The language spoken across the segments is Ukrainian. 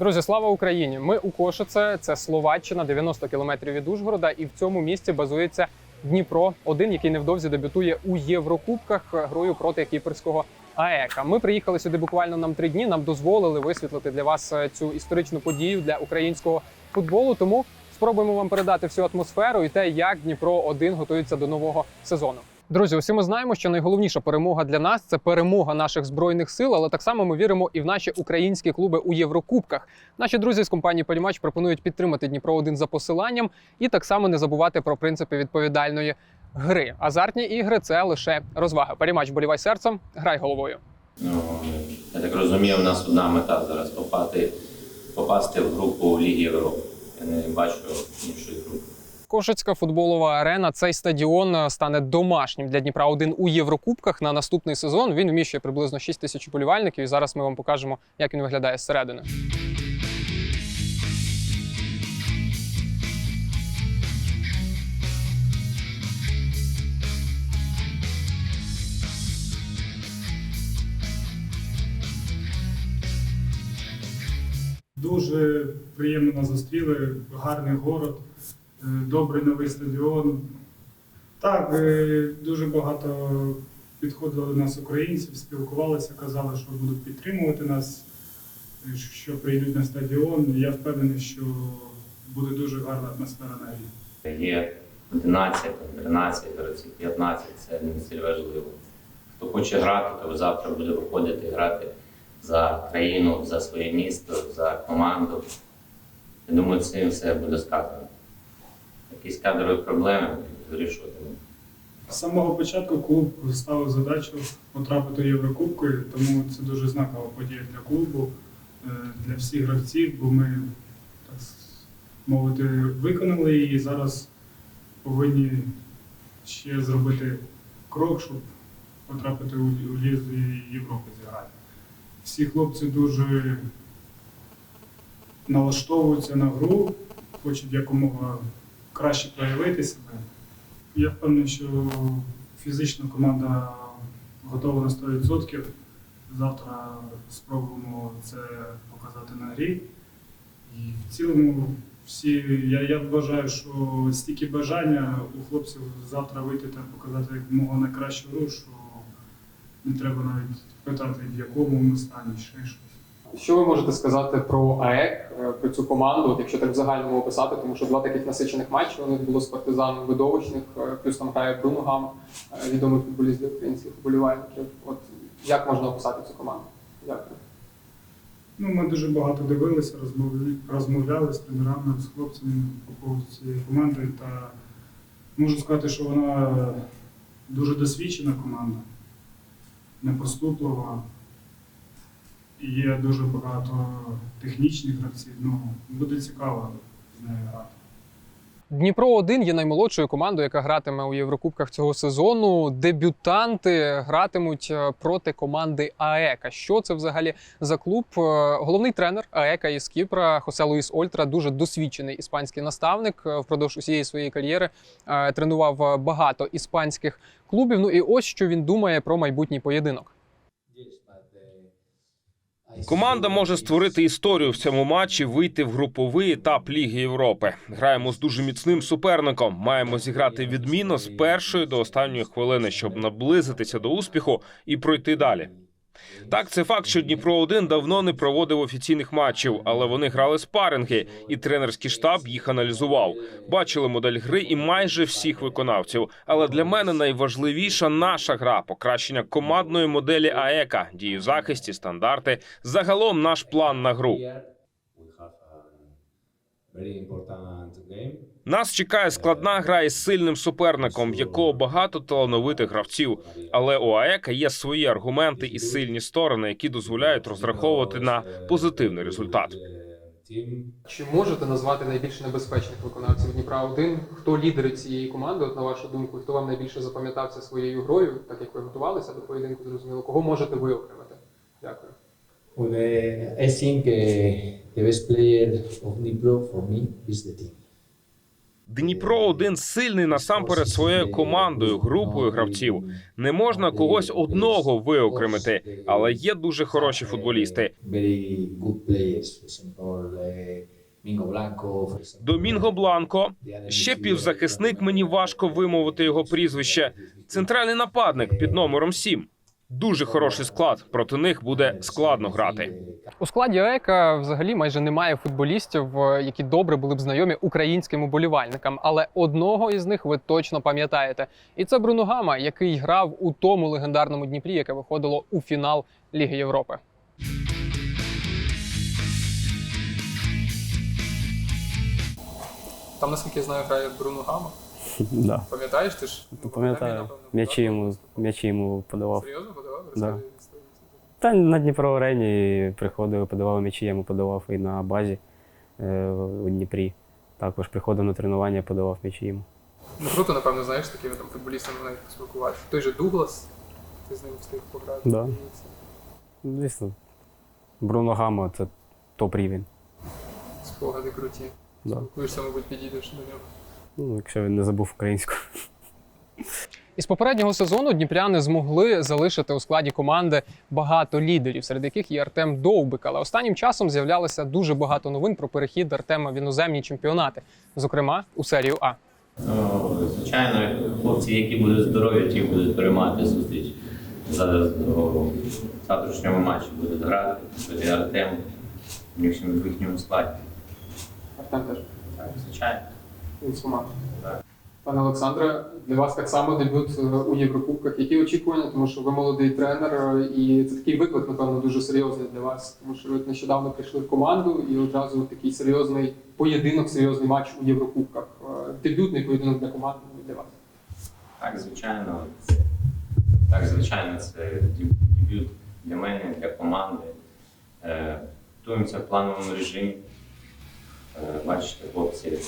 Друзі, слава Україні! Ми у Кошице, це Словаччина, 90 кілометрів від Ужгорода, і в цьому місці базується Дніпро, один, який невдовзі дебютує у Єврокубках грою проти кіпрського АЕКа. Ми приїхали сюди буквально нам три дні. Нам дозволили висвітлити для вас е, цю історичну подію для українського футболу. Тому спробуємо вам передати всю атмосферу і те, як Дніпро 1 готується до нового сезону. Друзі, усі ми знаємо, що найголовніша перемога для нас це перемога наших збройних сил, але так само ми віримо і в наші українські клуби у Єврокубках. Наші друзі з компанії Полімач пропонують підтримати Дніпро 1 за посиланням і так само не забувати про принципи відповідальної гри. Азартні ігри це лише розвага. Полімач болівай серцем, грай головою. Ну, я так розумію, у нас одна мета зараз попати, попасти в групу Ліги Європи. Я не бачу іншої групи. Кошицька футболова арена. Цей стадіон е, стане домашнім для Дніпра 1 у Єврокубках на наступний сезон. Він вміщує приблизно 6 тисяч болівальників. І зараз ми вам покажемо, як він виглядає зсередини. Дуже приємно нас зустріли, гарний город, добрий новий стадіон. Так, е, дуже багато підходили до нас українців, спілкувалися, казали, що будуть підтримувати нас, е, що прийдуть на стадіон. Я впевнений, що буде дуже гарна атмосфера на грі. Є 11, 13, 15, це не стіль важливо. Хто хоче грати, то завтра буде виходити грати за країну, за своє місто, за команду. Я думаю, цим все буде сказано. Якісь кадрові проблеми вирішуватимуть. З самого початку клуб ставив задачу потрапити в Єврокубки, тому це дуже знакова подія для клубу, е, для всіх гравців, бо ми, так мовити, виконали її і зараз повинні ще зробити крок, щоб потрапити у, Лігу Європи зіграти. Всі хлопці дуже налаштовуються на гру, хочуть якомога краще проявити себе. Я впевнений, що фізична команда готова на 100%. Завтра спробуємо це показати на грі. І в цілому всі, я, я вважаю, що стільки бажання у хлопців завтра вийти та показати якомога найкращу гру, що не треба навіть питати, в якому ми стані, ще щось. Що ви можете сказати про АЕК, про цю команду, якщо так в загальному описати, тому що два таких насичених матчі у них було з партизаном видовищних, е, плюс там грає Бруно Гам, е, відомий футболіст для українських вболівальників. От як можна описати цю команду? Дякую. Ну, ми дуже багато дивилися, розмовляли, з тренерами, з хлопцями по поводу цієї команди. Та можу сказати, що вона дуже досвідчена команда, непоступлива. Є дуже багато технічних гравців. Ну, буде цікаво з нею грати. Дніпро 1 є наймолодшою командою, яка гратиме у Єврокубках цього сезону. Дебютанти гратимуть е, проти команди АЕКа. Що це взагалі за клуб? Е, Головний тренер АЕКа із Кіпра Хосе Луїс Ольтра, дуже досвідчений іспанський наставник. Е, Впродовж усієї своєї кар'єри е, тренував е, багато іспанських клубів. Ну і ось що він думає про майбутній поєдинок. Команда може створити історію в цьому матчі, вийти в груповий етап Ліги Європи. Граємо з дуже міцним суперником. Маємо зіграти відмінно з першої до останньої хвилини, щоб наблизитися до успіху і пройти далі. Так, це факт, що Дніпро 1 давно не проводив офіційних матчів, але вони грали спаринги, і тренерський штаб їх аналізував. Бачили модель гри і майже всіх виконавців. Але для мене найважливіша наша гра покращення командної моделі АЕКа, дії в захисті, стандарти. Загалом наш план на гру. Нас чекає складна гра із сильним суперником, в якого багато талановитих гравців. Але у АЕКа є свої аргументи і сильні сторони, які дозволяють розраховувати на позитивний результат. Team Чи можете назвати найбільш небезпечних виконавців Дніпра 1 Хто лідери цієї команди? От на вашу думку, хто вам найбільше запам'ятався своєю грою, так як ви готувалися до поєдинку, зрозуміло, кого можете виокремити? Дякую. Well, uh, I think uh, the best player of Dnipro for me is the team. Дніпро один сильний насамперед своєю командою, групою гравців. Не можна когось одного виокремити, але є дуже хороші футболісти. Uh. Домінго Бланко, ще півзахисник. Мені важко вимовити його прізвище. Центральний нападник під номером 7. Дуже хороший склад. Проти них буде складно грати. У складі АЕКа взагалі майже немає футболістів, е, які добре були б знайомі українським уболівальникам. Але одного із них ви точно пам'ятаєте. І це Бруно Гама, який грав у тому легендарному Дніпрі, яке виходило у фінал Ліги Європи. Там, наскільки я знаю, грає Бруно Гама. Да, Пам'ятаєш ти ж? пам'ятаю. М'ячі йому, м'ячі йому подавав. Серйозно подавав? Да. Та на Дніпро арені приходив, подавав м'ячі, я йому подавав і на базі е, у Дніпрі. Також приходив на тренування, подавав м'ячі йому. Ну круто, напевно, знаєш, з такими там футболістами навіть поспілкуватися. Той же Дуглас, ти з ним встиг пограти. Да. Звісно, Бруно Гамо це топ рівень. Спогади круті. Да. Спілкуєшся, мабуть, підійдеш до нього. Ну, якщо він не забув українську. Із попереднього сезону дніпряни змогли залишити у складі команди багато лідерів, серед яких є Артем Довбик. Але останнім часом з'являлося дуже багато новин про перехід Артема в іноземні чемпіонати, зокрема у серію А. Ну, звичайно, хлопці, які будуть здорові, ті будуть приймати зустріч. Зараз у завтрашньому матчі будуть грати. Артем в їхньому, в їхньому складі. Артем теж Так, звичайно. Так. Пане Олександре, для вас так само дебют е, у Єврокубках. Які очікування? Тому що ви молодий тренер, е, і це такий виклик, напевно, дуже серйозний для вас. Тому що ви нещодавно прийшли в команду і одразу такий серйозний поєдинок, серйозний матч у Єврокубках. Е, Дебютний поєдинок для команди для вас. Так, звичайно, так, звичайно, це дебют для мене, для команди. Готуємося в плановому режимі. Бачите, хлопці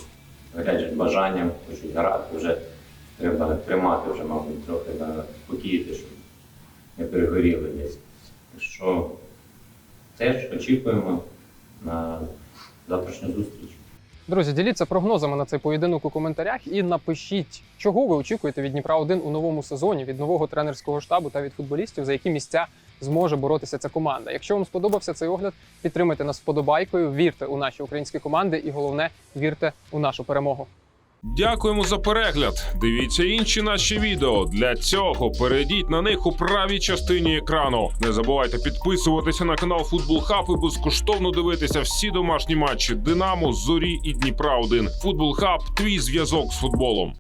гарять бажанням, хочуть грати. Вже треба тримати, вже, мабуть, трохи спокійти, щоб не перегоріли десь. Що теж очікуємо на завтрашню зустріч. Друзі, діліться прогнозами на цей поєдинок у коментарях і напишіть, чого ви очікуєте від Дніпра 1 у новому сезоні, від нового тренерського штабу та від футболістів, за які місця зможе боротися ця команда. Якщо вам сподобався цей огляд, підтримайте нас вподобайкою, вірте у наші українські команди і головне вірте у нашу перемогу. Дякуємо за перегляд. Дивіться інші наші відео. Для цього перейдіть на них у правій частині екрану. Не забувайте підписуватися на канал Футбол Хаб і безкоштовно дивитися всі домашні матчі Динамо, Зорі і Дніпра 1 Футбол Хаб твій зв'язок з футболом.